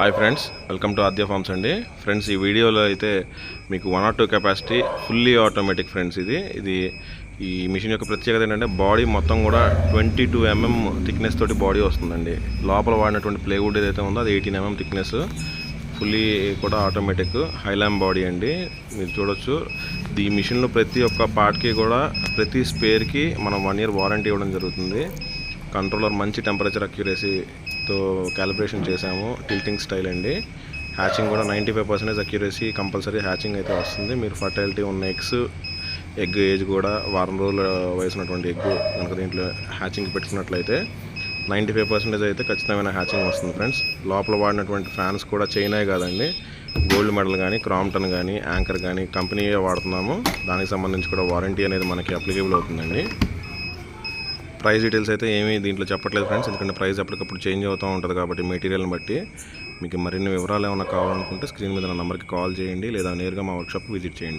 Hi friends welcome to Aadya farms అండి. Friends ఈ వీడియోలో అయితే మీకు one or two capacity fully automatic friends ఇది. ఇది ఈ మిషన్ యొక్క ప్రత్యేకత ఏంటంటే బాడీ మొత్తం కూడా ట్వంటీ టూ ఎంఎం థిక్నెస్ తోటి బాడీ వస్తుందండి. లోపల వాడినటువంటి ప్లేవుడ్ ఏదైతే ఉందో అది ఎయిటీన్ ఎంఎం థిక్నెస్ ఫుల్లీ కూడా ఆటోమేటిక్ హైలామ్ బాడీ అండి. మీరు చూడొచ్చు ఈ మిషన్లో ప్రతి ఒక్క పార్ట్కి కూడా ప్రతి స్పేర్కి మనం వన్ ఇయర్ వారంటీ ఇవ్వడం జరుగుతుంది. కంట్రోలర్ మంచి టెంపరేచర్ తో క్యాలిబ్రేషన్ చేసాము టిల్టింగ్ స్టైల్ అండి. హ్యాచింగ్ కూడా ninety five percentage accuracy compulsory hatching అయితే వస్తుంది. మీరు ఫర్టైలిటీ ఉన్న ఎగ్స్ ఎగ్ ఏజ్ కూడా వారం రోజుల వయసు ఉన్నటువంటి ఎగ్ కనుక దీంట్లో హ్యాచింగ్ పెట్టుకున్నట్లయితే నైంటీ ఫైవ్ పర్సెంటేజ్ అయితే ఖచ్చితమైన హ్యాచింగ్ వస్తుంది ఫ్రెండ్స్. లోపల వాడినటువంటి ఫ్యాన్స్ కూడా చైనాయే కాదండి. గోల్డ్ మెడల్ కానీ క్రాంప్టన్ కానీ యాంకర్ కానీ కంపెనీయే వాడుతున్నాము. దానికి సంబంధించి కూడా వారంటీ అనేది మనకి అప్లికేబుల్ అవుతుందండి. ప్రైస్ డీటెయిల్స్ అయితే ఏమీ దీంట్లో చెప్పట్లేదు ఫ్రెండ్స్. ఎందుకంటే ప్రైస్ ఎప్పటికప్పుడు చేంజ్ అవుతూ ఉంటుంది కాబట్టి మెటీరియల్ని బట్టి మీకు మరిన్ని వివరాలు ఏమైనా కావాలనుకుంటే స్క్రీన్ మీద నా నెంబర్కి కాల్ చేయండి లేదా నేరుగా మా వర్క్షాప్ విజిట్ చేయండి.